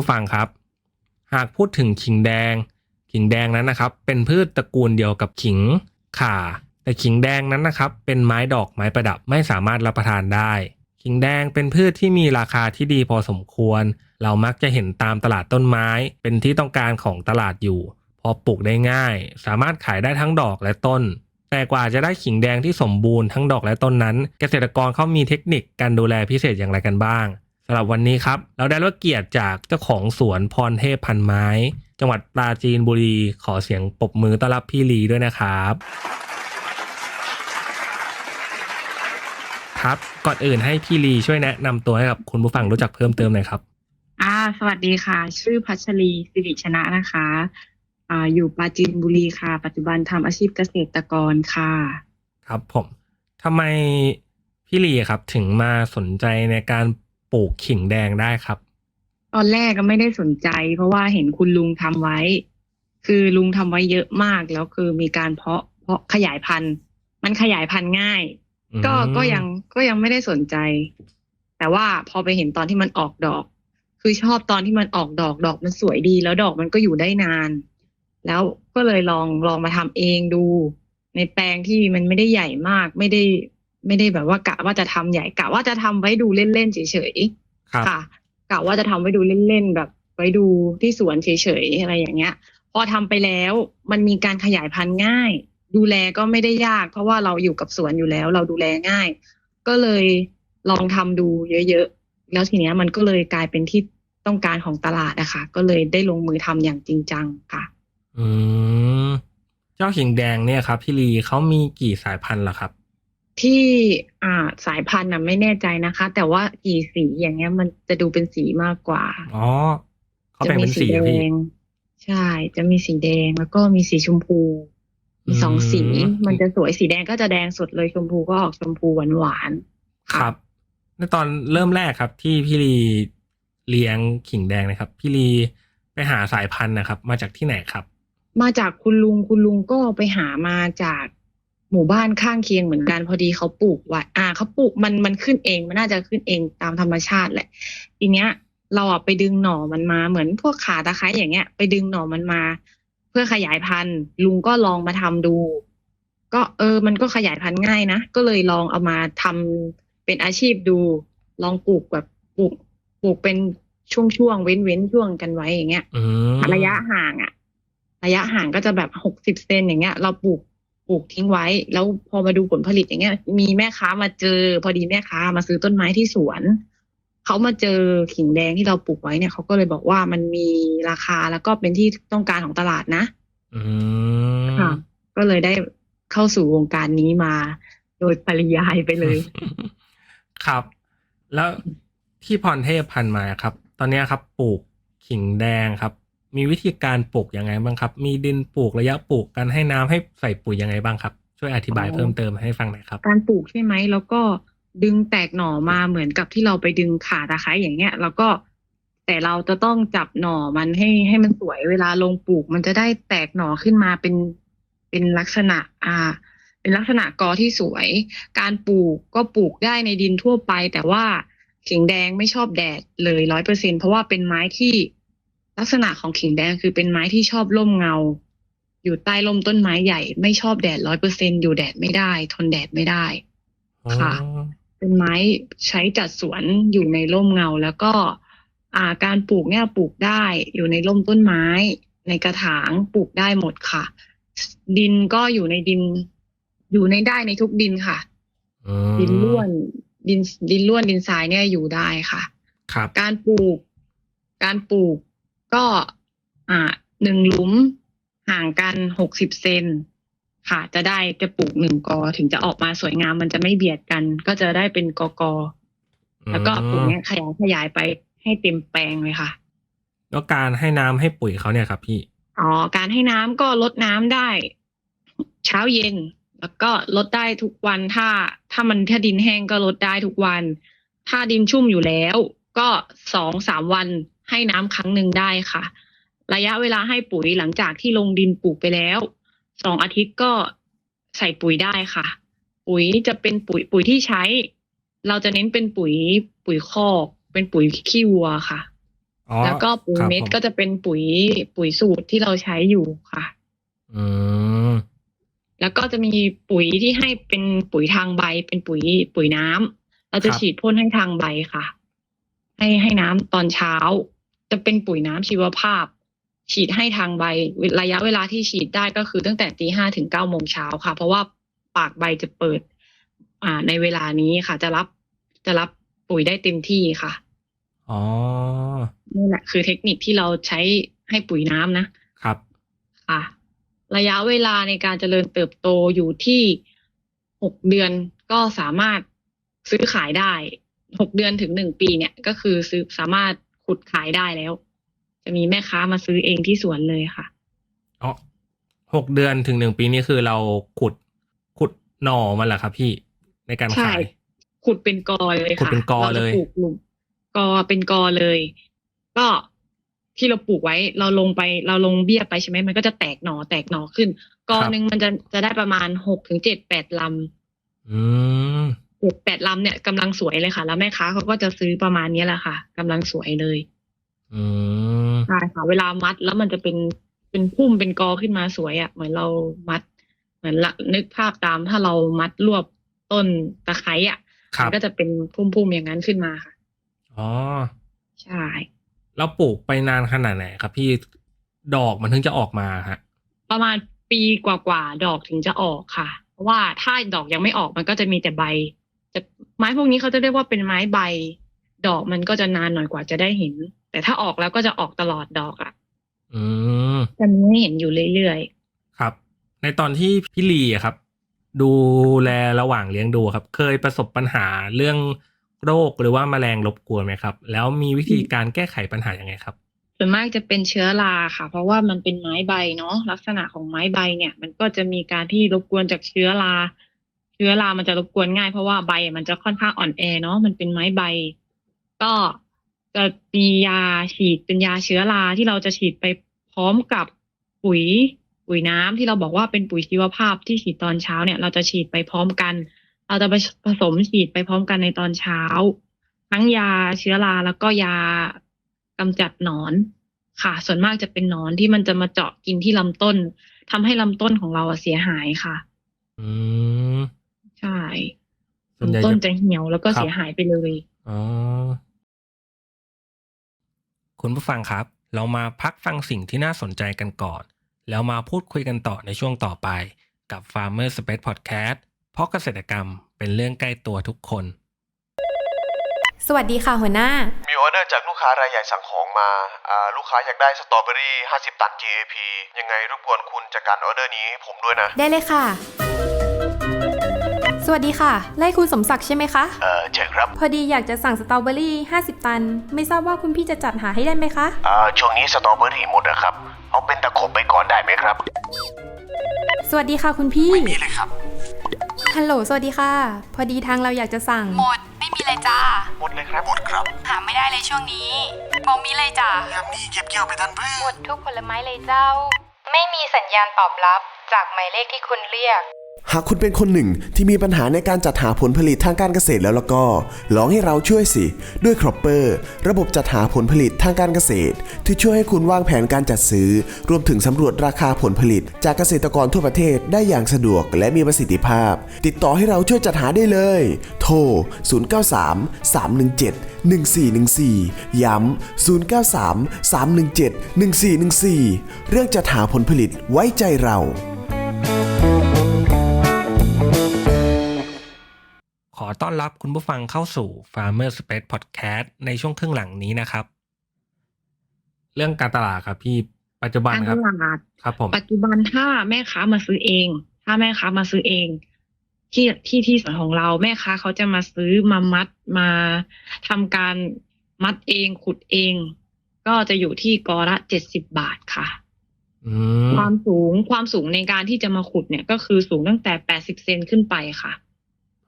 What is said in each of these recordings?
ผู้ฟังครับ หากพูดถึงขิงแดง ขิงแดงนั้นนะครับ เป็นพืชตระกูลเดียวกับขิงข่า แต่ขิงแดงนั้นนะครับ เป็นไม้ดอกไม้ประดับไม่สามารถรับประทานได้ ขิงแดงเป็นพืชที่มีราคาที่ดีพอสมควร เรามักจะเห็นตามตลาดต้นไม้ เป็นที่ต้องการของตลาดอยู่ พอปลูกได้ง่าย สามารถขายได้ทั้งดอกและต้นแต่กว่าจะได้ขิงแดงที่สมบูรณ์ทั้งดอกและต้นนั้น เกษตรกรเขามีเทคนิคการดูแลพิเศษอย่างไรกันบ้างำหรับวันนี้ครับ เราได้รับเกียรติจากเจ้าของสวนพรเทพพันไม้ จังหวัดปราจีนบุรีขอเสียงปรบมือต้อนรับพี่ลีด้วยนะครับ ครับก่อนอื่นให้พี่ลีช่วยแนะนำตัวให้กับคุณผู้ฟังรู้จักเพิ่มเติมหน่อยครับอ่าสวัสดีค่ะ ชื่อพัชรีสิริชนะนะคะอ่าอยู่ปราจีนบุรีค่ะ ปัจจุบันทำอาชีพเกษตรกรค่ะ ครับผมทำไมพี่ลีครับถึงมาสนใจในการ ปลูกขิงแดงได้ครับ ตอนแรกก็ไม่ได้สนใจ เพราะว่าเห็นคุณลุงทำไว้ คือลุงทำไว้เยอะมากแล้วคือมีการเพาะเพาะขยายพันธุ์ มันขยายพันธุ์ง่าย ก็อืมก็ยังก็ยังไม่ได้สนใจ แต่ว่าพอไปเห็นตอนที่มันออกดอก คือชอบตอนที่มันออกดอกดอกมันสวยดี แล้วดอกมันก็อยู่ได้นาน แล้วก็เลยลองลองมาทำเองดู ในแปลงที่มันไม่ได้ใหญ่มากไม่ได้ ไม่ได้แบบว่ากะว่าจะทำใหญ่กะว่าจะทำไว้ดูเล่นๆเฉยครับๆค่ะกะว่าจะทำไว้ดูเล่นๆแบบไว้ดูที่สวนเฉยๆอะไรอย่างเงี้ย พอทำไปแล้วมันมีการขยายพันธุ์ง่าย ดูแลก็ไม่ได้ยาก เพราะว่าเราอยู่กับสวนอยู่แล้ว เราดูแลง่าย ก็เลยลองทำดูเยอะๆแล้วทีเนี้ยมันก็เลยกลายเป็นที่ต้องการของตลาดอะค่ะก็เลยได้ลงมือทำอย่างจริงจังค่ะ อืมเจ้าขิงแดงเนี่ยครับ พี่ลีเขามีกี่สายพันธุ์ล่ะครับ ที่อ่าสายพันธุ์น่ะไม่แน่ใจนะคะ แต่ว่ากี่สีอย่างเงี้ย มันจะดูเป็นสีมากกว่าอ๋อเขาแบ่งเป็นสีแดอะพี่ ง ใช่ จะมีสีแดงแล้วก็มีสีชมพู มีสองสี อืม มันจะสวยสีแดงก็จะแดงสดเลยชมพูก็ออกชมพูหวานหวานๆครับในตอนเริ่มแรกครับ ที่พี่ลีเลี้ยงขิงแดงนะครับ พี่ลีไปหาสายพันธุ์นะครับ มาจากที่ไหนครับ มาจากคุณลุงคุณลุงก็ไปหามาจาก หมู่บ้านข้างเคียงเหมือนกันพอดีเขาปลูกไว้อ่าเขาปลูกมันมันขึ้นเองมันน่าจะขึ้นเองตามธรรมชาติแหละ ทีเนี้ย เราอะไปดึงหน่อมันมาเหมือนพวกขาตะไคร้อย่างเงี้ย ไปดึงหน่อมันมา เพื่อขยายพันธุ์ ลุงก็ลองมาทำดู ก็เออ มันก็ขยายพันธุ์ง่ายนะก็เลยลองเอามาทำเป็นอาชีพดู ลองปลูกแบบปลูกปลูกเป็นช่วงๆเว้นเว้นช่วงกันไว้อย่างเงี้ยอืมระยะห่างอะระยะห่างก็จะแบบหกสิบเซนอย่างเงี้ย เราปลูกป ลูกทิ้งไว้ แล้วพอมาดูผลผลิตอย่างเงี้ย มีแม่ค้ามาเจอ พอดีแม่ค้ามาซื้อต้นไม้ที่สวนเขามาเจอขิงแดงที่เราปลูกไว้เนี่ยเขาก็เลยบอกว่ามันมีราคาแล้วก็เป็นที่ต้องการของตลาดนะอืมค่ะก็เลยได้เข้าสู่วงการนี้มา โดยปริยายไปเลย ครับ แล้วที่พรเทพพันธุ์มาครับ ตอนเนี้ยครับปลูกขิงแดงครับ มีวิธีการปลูกยังไงบ้างครับ มีดินปลูกระยะปลูกการให้น้ำให้ใส่ปุ๋ยยังไงบ้างครับ ช่วยอธิบายอ๋อเพิ่มเติมให้ฟังหน่อยครับ การปลูกใช่ไหมแล้วก็ดึงแตกหน่อมาเหมือนกับที่เราไปดึงขาตะไคร้อย่างเงี้ย แล้วก็แต่เราจะต้องจับหน่อมันให้ให้มันสวยเวลาลงปลูก มันจะได้แตกหน่อขึ้นมาเป็นเป็นลักษณะอ่า เป็นลักษณะกอที่สวย การปลูกก็ปลูกได้ในดินทั่วไป แต่ว่าขิงแดงไม่ชอบแดดเลยร้อยเปอร์เซ็นเพราะว่าเป็นไม้ที่ ลักษณะของขิงแดงคือเป็นไม้ที่ชอบร่มเงา อยู่ใต้ร่มต้นไม้ใหญ่ ไม่ชอบแดดร้อยเปอร์เซ็นอยู่แดดไม่ได้ ทนแดดไม่ได้ค่ะอ๋อเป็นไม้ใช้จัดสวนอยู่ในร่มเงา แล้วก็ อ่าการปลูกเนี่ยปลูกได้อยู่ในร่มต้นไม้ ในกระถางปลูกได้หมดค่ะ ดินก็อยู่ในดิน อยู่ในได้ในทุกดินค่ะอืมดินร่วนดินดินร่วนดินทรายเนี่ยอยู่ได้ค่ะ ครับ การปลูก การปลูก ก็อ่าหนึ่งหลุมห่างกันหกสิบเซนค่ะ จะได้จะปลูกหนึ่งกอถึงจะออกมาสวยงามมันจะไม่เบียดกัน ก็จะได้เป็นกอกอแล้วก็ปลูกเนี้ยขยายขยายไปให้เต็มแปลงเลยค่ะ แล้วการให้น้ำให้ปุ๋ยเขาเนี่ยครับพี่อ๋อการให้น้ำก็ลดน้ำได้ เช้าเย็น แล้วก็ลดได้ทุกวันถ้า ถ้ามันถ้าดินแห้งก็ลดได้ทุกวัน ถ้าดินชุ่มอยู่แล้ว ก็สองสามวัน ให้น้ำครั้งหนึ่งได้ค่ะ ระยะเวลาให้ปุ๋ยหลังจากที่ลงดินปลูกไปแล้วสองอาทิตย์ก็ใส่ปุ๋ยได้ค่ะ ปุ๋ยจะเป็นปุ๋ยปุ๋ยที่ใช้ เราจะเน้นเป็นปุ๋ยปุ๋ยคอกเป็นปุ๋ยขี้วัวค่ะอ๋อแล้วก็ปุ๋ยครับเม็ดผมก็จะเป็นปุ๋ยปุ๋ยสูตรที่เราใช้อยู่ค่ะอืมแล้วก็จะมีปุ๋ยที่ให้เป็นปุ๋ยทางใบ เป็นปุ๋ยปุ๋ยน้ำเราจะครับฉีดพ่นให้ทางใบค่ะ ให้ให้น้ำตอนเช้า จะเป็นปุ๋ยน้ำชีวภาพ ฉีดให้ทางใบระยะเวลาที่ฉีดได้ก็คือตั้งแต่ตีห้าถึงเก้าโมงเช้าค่ะ เพราะว่าปากใบจะเปิด อ่า ในเวลานี้ค่ะ จะรับจะรับปุ๋ยได้เต็มที่ค่ะอ๋อนี่แหละคือเทคนิคที่เราใช้ให้ปุ๋ยน้ำนะครับค่ะ ระยะเวลาในการเจริญเติบโตอยู่ที่หกเดือนก็สามารถซื้อขายได้หกเดือนถึงหนึ่งปีเนี่ย ก็คือซื้อสามารถ ขุดขายได้แล้ว จะมีแม่ค้ามาซื้อเองที่สวนเลยค่ะอ๋อหกเดือนถึงหนึ่งปีนี่คือเราขุดขุดหน่อมันเหรอครับพี่ในการใช่ขายขุดเป็นกอเลยขุดค่ะเป็นกอราจะเลยปลูกหลุมกอเป็นกอเลย ก็ที่เราปลูกไว้ เราลงไปเราลงเบี้ยไปใช่ไหมมันก็จะแตกหน่อแตกหน่อขึ้นกอหนึ่งมันจะจะได้ประมาณหกถึงเจ็ดแปดลำอืม เจ็ดแปดลำเนี่ยกำลังสวยเลยค่ะ แล้วแม่ค้าเขาก็จะซื้อประมาณนี้แหละค่ะกำลังสวยเลยอืมใช่ค่ะ เวลามัดแล้วมันจะเป็นเป็นพุ่มเป็นกอขึ้นมาสวยอะ่ะ เหมือนเรามัด เหมือนละนึกภาพตามถ้าเรามัดรวบต้นตะไคร้อะครับมันก็จะเป็นพุ่มๆอย่างนั้นขึ้นมาค่ะ อ๋อใช่ แล้วปลูกไปนานขนาดไหนครับพี่ดอกมันถึงจะออกมาฮะ ประมาณปีกว่าๆดอกถึงจะออกค่ะ เพราะว่าถ้าดอกยังไม่ออกมันก็จะมีแต่ใบ จะไม้พวกนี้เขาจะเรียกว่าเป็นไม้ใบ ดอกมันก็จะนานหน่อยกว่าจะได้เห็น แต่ถ้าออกแล้วก็จะออกตลอดดอกอะ อืมจะมีให้เห็นอยู่เรื่อยครับ ในตอนที่พี่ลีอะครับ ดูแลระหว่างเลี้ยงดูครับ เคยประสบปัญหาเรื่องโรคหรือว่าแมลงรบกวนไหมครับ แล้วมีวิธีการแก้ไขปัญหายังไงครับๆส่วนมากจะเป็นเชื้อราค่ะ เพราะว่ามันเป็นไม้ใบเนาะลักษณะของไม้ใบเนี่ย มันก็จะมีการที่รบกวนจากเชื้อราเชื้อรามันจะรบกวนง่าย เพราะว่าใบมันจะค่อนข้างอ่อนแอเนาะมันเป็นไม้ใบ ก็จะมียาฉีดเป็นยาเชื้อราที่เราจะฉีดไปพร้อมกับปุ๋ยปุ๋ยน้ำที่เราบอกว่าเป็นปุ๋ยชีวภาพที่ฉีดตอนเช้าเนี่ย เราจะฉีดไปพร้อมกัน เราจะไปผสมฉีดไปพร้อมกันในตอนเช้า ทั้งยาเชื้อราแล้วก็ยากำจัดหนอน ค่ะ ส่วนมากจะเป็นหนอนที่มันจะมาเจาะกินที่ลำต้นทำให้ลำต้นของเราเสียหายค่ะ อืม ใช่ส่วนใหญ่ลำต้นจะจะเหี่ยวแล้วก็ครับเสียหายไปเลย อ๋อ คุณผู้ฟังครับ เรามาพักฟังสิ่งที่น่าสนใจกันก่อน แล้วมาพูดคุยกันต่อในช่วงต่อไป กับ Farmer Space Podcast เพราะเกษตรกรรมเป็นเรื่องใกล้ตัวทุกคน สวัสดีค่ะหัวหน้า มีออเดอร์จากลูกค้ารายใหญ่สั่งของมาอ่าลูกค้าอยากได้สตรอเบอรี่ 50 ตัน GAP ยังไงรบกวนคุณจัดการออเดอร์นี้ให้ผมด้วยนะ ได้เลยค่ะส วัสดีค่ะ ไล่คุณสมศักดิ์ใช่ไหมคะ เอ่อใช่ครับ พอดีอยากจะสั่งสตรอเบอรี่ 50 ตัน ไม่ทราบว่าคุณพี่จะจัดหาให้ได้ไหมคะ อ่าช่วงนี้สตรอเบอรี่หมดนะครับ เอาเป็นตะขบไปก่อนได้ไหมครับ สวัสดีค่ะคุณพี่นี่เลยครับ ฮัลโหล สวัสดีค่ะ พอดีทางเราอยากจะสั่ง หมด ไม่มีเลยจ้า หมดเลยครับ หมดครับ หาไม่ได้เลยช่วงนี้บอมีเลยจ้ายังมีเก็บเกี่ยวไปทันเพื่หมอนดทุกผลไม้เลยเจ้า ไม่มีสัญญาณตอบรับจากหมายเลขที่คุณเรียก หากคุณเป็นคนหนึ่งที่มีปัญหาในการจัดหาผลผลิตทางการเกษตรแล้วแล้วก็ ลองให้เราช่วยสิ ด้วยครอปเปอร์ระบบจัดหาผลผลิตทางการเกษตร ที่ช่วยให้คุณวางแผนการจัดซื้อ รวมถึงสำรวจราคาผลผลิต จากเกษตรกรทั่วประเทศได้อย่างสะดวกและมีประสิทธิภาพ ติดต่อให้เราช่วยจัดหาได้เลย โทร 093 317 1414 ย้ำ 093 317 1414 เรื่องจัดหาผลผลิตไว้ใจเรา ต้อนรับคุณผู้ฟังเข้าสู่ Farmer Space Podcast ในช่วงครึ่งหลังนี้นะครับ เรื่องการตลาดครับพี่ปัจจุบันการคตรับลาดครับผมปัจจุบันถ้าแม่ค้ามาซื้อเอง ถ้าแม่ค้ามาซื้อเอง ที่ที่ที่สวนของเราแม่ค้าเขาจะมาซื้อมามัดมาทำการมัดเองขุดเอง ก็จะอยู่ที่กอละเจ็ดสิบบาทค่ะอืมความสูงความสูงในการที่จะมาขุดเนี่ย ก็คือสูงตั้งแต่แปดสิบเซนขึ้นไปค่ะ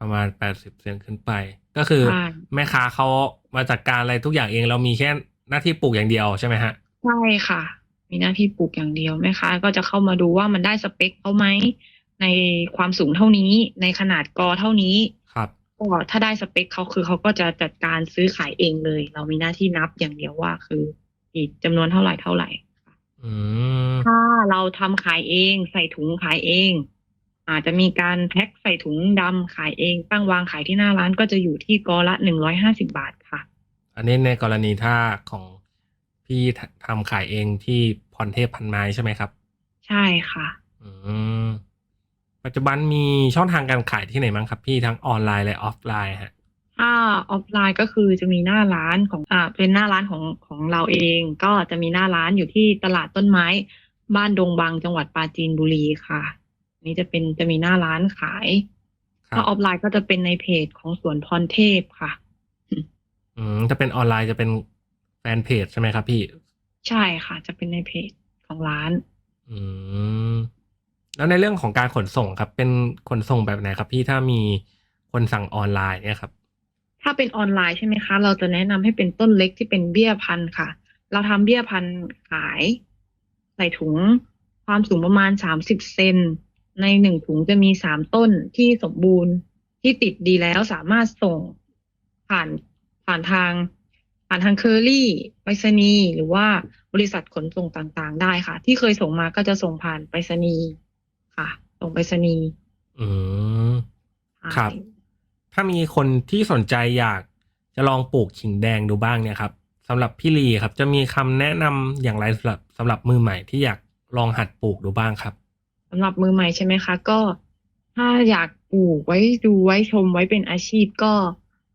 ประมาณแปดสิบเซนขึ้นไป ก็คือใช่แม่ค้าเขามาจัดการอะไรทุกอย่างเอง เรามีแค่หน้าที่ปลูกอย่างเดียวใช่ไหมฮะใช่ค่ะ มีหน้าที่ปลูกอย่างเดียวแม่ค้าก็จะเข้ามาดูว่ามันได้สเปคเขาไหมในความสูงเท่านี้ ในขนาดกอเท่านี้ครับก็ถ้าได้สเปคเขาคือเขาก็จะจัดการซื้อขายเองเลย เรามีหน้าที่นับอย่างเดียวว่าคืออีกจำนวนเท่าไหร่เท่าไหร่อืมถ้าเราทำขายเองใส่ถุงขายเอง อาจจะมีการแพ็คใส่ถุงดำขายเอง ตั้งวางขายที่หน้าร้านก็จะอยู่ที่กอละหนึ่งร้อยห้าสิบาทค่ะ อันนี้ในกรณีถ้าของพี่ททำขายเองที่พรเทพพันไม้ใช่ไหมครับ ใช่ค่ะ อืมปัจจุบันมีช่องทางการขายที่ไหนบ้างครับพี่ทั้งออนไลน์และออฟไลน์ฮะถ้าออฟไลน์ก็คือจะมีหน้าร้านของอ่าเป็นหน้าร้านของของเราเอง ก็จะมีหน้าร้านอยู่ที่ตลาดต้นไม้ บ้านดงบางจังหวัดปราจีนบุรีค่ะอั นนี้จะเป็นจะมีหน้าร้านขายครัถ้าบออฟไลน์ก็จะเป็นในเพจของสวนพรเทพค่ะ อืมถ้าเป็นออนไลน์จะเป็นแฟนเพจใช่ไหมครับพี่ ใช่ค่ะ จะเป็นในเพจของร้าน อืมแล้วในเรื่องของการขนส่งครับ เป็นขนส่งแบบไหนครับ พี่ถ้ามีคนสั่งออนไลน์เนี่ยครับ ถ้าเป็นออนไลน์ใช่ไหมคะ เราจะแนะนำให้เป็นต้นเล็กที่เป็นเบี้ยพันธุ์ค่ะ เราทำเบี้ยพันธุ์ขาย ใส่ถุงความสูงประมาณสามสิบเซน ในหนึ่งถุงจะมีสามต้นที่สมบูรณ์ที่ติดดีแล้วสามารถส่งผ่านผ่านทาง ผ่านทางเคอรี่ไปรษณีย์หรือว่าบริษัทขนส่งต่างๆ ได้ค่ะ ที่เคยส่งมาก็จะส่งผ่านไปรษณีย์ค่ะ ส่งไปรษณีย์อืมใช่ครับ ถ้ามีคนที่สนใจอยากจะลองปลูกขิงแดงดูบ้างเนี่ยครับสำหรับพี่ลีครับ จะมีคำแนะนำอย่างไรสำหรับสำหรับมือใหม่ที่อยากลองหัดปลูกดูบ้างครับ สำหรับมือใหม่ใช่ไหมคะ ก็ถ้าอยากปลูกไว้ดูไว้ชมไว้เป็นอาชีพก็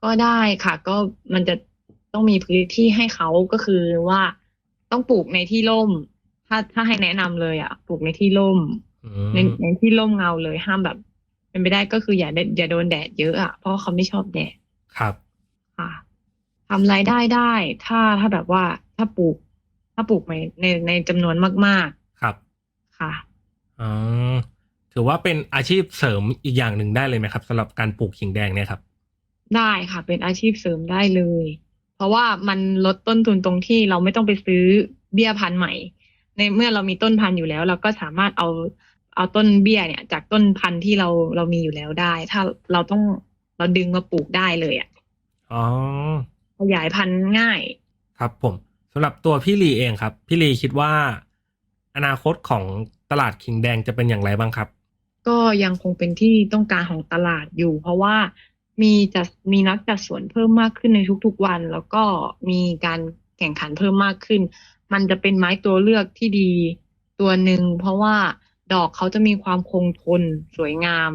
ก็ได้ค่ะ ก็มันจะต้องมีพื้นที่ให้เขาก็คือว่าต้องปลูกในที่ร่ม ถ้าถ้าให้แนะนำเลยอะ ปลูกในที่ร่ม อืในมในที่ร่มเงาเลยห้ามแบบ เป็นไปได้ก็คืออย่าได้อย่าโดนแดดเยอะอะเพราะว่าเขาไม่ชอบแดด ครับ ค่ะทำรายได้ได้ ถ้าถ้าแบบว่าถ้าปลูก ถ้าปลูกในในในจำนวนมาก ครับ ๆ ค่ะ อ๋อถือว่าเป็นอาชีพเสริมอีกอย่างหนึ่งได้เลยไหมครับสำหรับการปลูกขิงแดงเนี่ยครับ ได้ค่ะ เป็นอาชีพเสริมได้เลย เพราะว่ามันลดต้นทุนตรงที่เราไม่ต้องไปซื้อเบี้ยพันธุ์ใหม่ ในเมื่อเรามีต้นพันธุ์อยู่แล้ว เราก็สามารถเอาเอาต้นเบี้ยเนี่ย จากต้นพันธุ์ที่เราเรามีอยู่แล้วได้ ถ้าเราต้องเราดึงมาปลูกได้เลยอะอ๋อขยายพันธุ์ง่าย ครับผมสำหรับตัวพี่ลีเองครับ พี่ลีคิดว่า อนาคตของ ตลาดขิงแดงจะเป็นอย่างไรบ้างครับ ก็ยังคงเป็นที่ต้องการของตลาดอยู่ เพราะว่ามีจัดมีนักจัดสวนเพิ่มมากขึ้นในทุกๆวัน แล้วก็มีการแข่งขันเพิ่มมากขึ้น มันจะเป็นไม้ตัวเลือกที่ดีตัวหนึ่งเพราะว่าดอกเขาจะมีความคงทนสวยงาม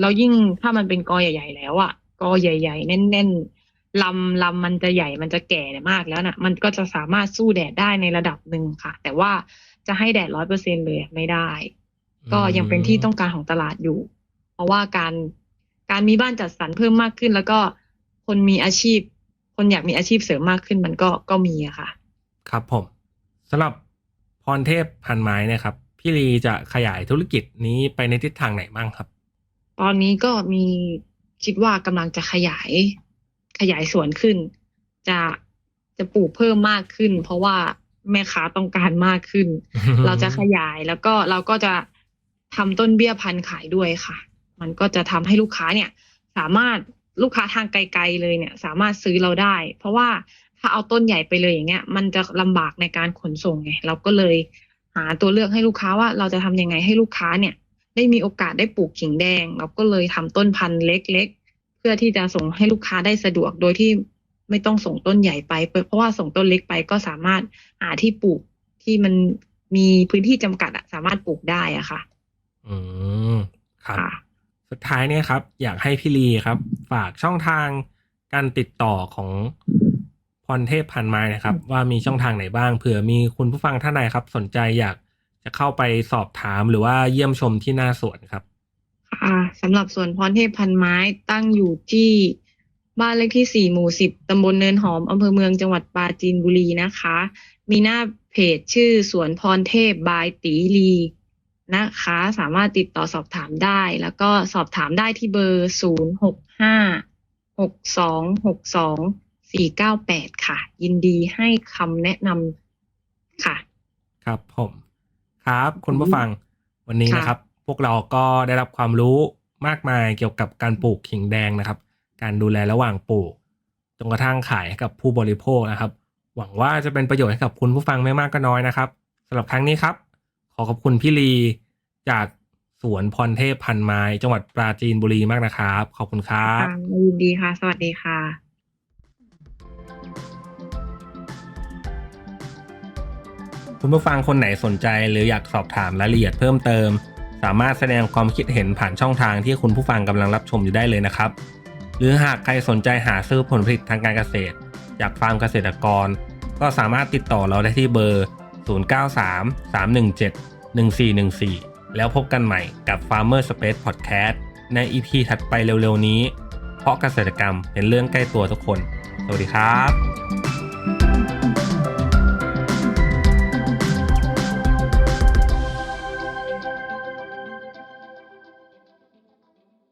แล้วยิ่งถ้ามันเป็นกอใหญ่ ๆ แล้วอะกอใหญ่ ๆ แน่นๆลำลำมันจะใหญ่มันจะแก่มากแล้วน่ะ มันก็จะสามารถสู้แดดได้ในระดับหนึ่งค่ะ แต่ว่า จะให้แดดร้อยเปอร์เซ็นเลยไม่ได้ ก็ยังเป็นที่ต้องการของตลาดอยู่ เพราะว่าการการมีบ้านจัดสรรเพิ่มมากขึ้น แล้วก็คนมีอาชีพ คนอยากมีอาชีพเสริมมากขึ้นมันก็ก็มีอะค่ะ ครับผมสำหรับพรเทพพันไม้เนะครับ พี่ลีจะขยายธุรกิจนี้ไปในทิศทางไหนบ้างครับ ตอนนี้ก็มีคิดว่ากำลังจะขยายขยายสวนขึ้น จะจะปลูกเพิ่มมากขึ้น เพราะว่า แม่ค้าต้องการมากขึ้น เราจะขยายแล้วก็เราก็จะทำต้นเบี้ยพันธุ์ขายด้วยค่ะ มันก็จะทำให้ลูกค้าเนี่ย สามารถลูกค้าทางไกลๆเลยเนี่ย สามารถซื้อเราได้ เพราะว่าถ้าเอาต้นใหญ่ไปเลยอย่างเงี้ย มันจะลำบากในการขนส่งไงเราก็เลยหาตัวเลือกให้ลูกค้าว่าเราจะทำยังไงให้ลูกค้าเนี่ย ได้มีโอกาสได้ปลูกขิงแดง เราก็เลยทำต้นพันธุ์เล็ก ๆ เพื่อที่จะส่งให้ลูกค้าได้สะดวกโดยที่ ไม่ต้องส่งต้นใหญ่ไป เพราะว่าส่งต้นเล็กไปก็สามารถหาที่ปลูกที่มันมีพื้นที่จำกัดอะสามารถปลูกได้อะค่ะ อืมครับค่ะสุดท้ายเนี่ยครับ อยากให้พี่ลีครับ ฝากช่องทางการติดต่อของพรเทพพันไม้นะครับ ว่ามีช่องทางไหนบ้างเผื่อมีคุณผู้ฟังท่านใดครับ สนใจอยากจะเข้าไปสอบถามหรือว่าเยี่ยมชมที่หน้าสวนครับ ค่ะสำหรับสวนพรเทพพันไม้ตั้งอยู่ที่ บ้านเลขที่สี่หมู่สิบตำบลเนินหอม อำเภอเมืองจังหวัดปราจีนบุรีนะคะ มีหน้าเพจชื่อสวนพรเทพบายตีลีนะคะ สามารถติดต่อสอบถามได้ แล้วก็สอบถามได้ที่เบอร์ศูนย์หกห้าหกสองหกสองสี่เก้าแปดค่ะ ยินดีให้คำแนะนำค่ะ ครับผมครับคุณผู้ฟังวันนี้ค่ะนะครับ พวกเราก็ได้รับความรู้มากมายเกี่ยวกับการปลูกขิงแดงนะครับ การดูแลระหว่างปลูกจนกระทั่งขายให้กับผู้บริโภคนะครับ หวังว่าจะเป็นประโยชน์ให้กับคุณผู้ฟังไม่มากก็น้อยนะครับสำหรับครั้งนี้ครับ ขอขอบคุณพี่ลีจากสวนพรเทพพันไม้ จังหวัดปราจีนบุรีมากนะครับ ขอบคุณครับค่ะยินดีค่ะ สวัสดีค่ะ คุณผู้ฟังคนไหนสนใจหรืออยากสอบถามรายละเอียดเพิ่มเติม สามารถแสดงความคิดเห็นผ่านช่องทางที่คุณผู้ฟังกำลังรับชมอยู่ได้เลยนะครับ หรือหากใครสนใจหาซื้อผลผลิตทางการเกษตร จากฟาร์มเกษตรกร ก็สามารถติดต่อเราได้ที่เบอร์ 0933171414 แล้วพบกันใหม่กับ Farmer Space Podcast ใน EP ถัดไปเร็วๆนี้ เพราะเกษตรกรรมเป็นเรื่องใกล้ตัวทุกคน สวัสดีครับ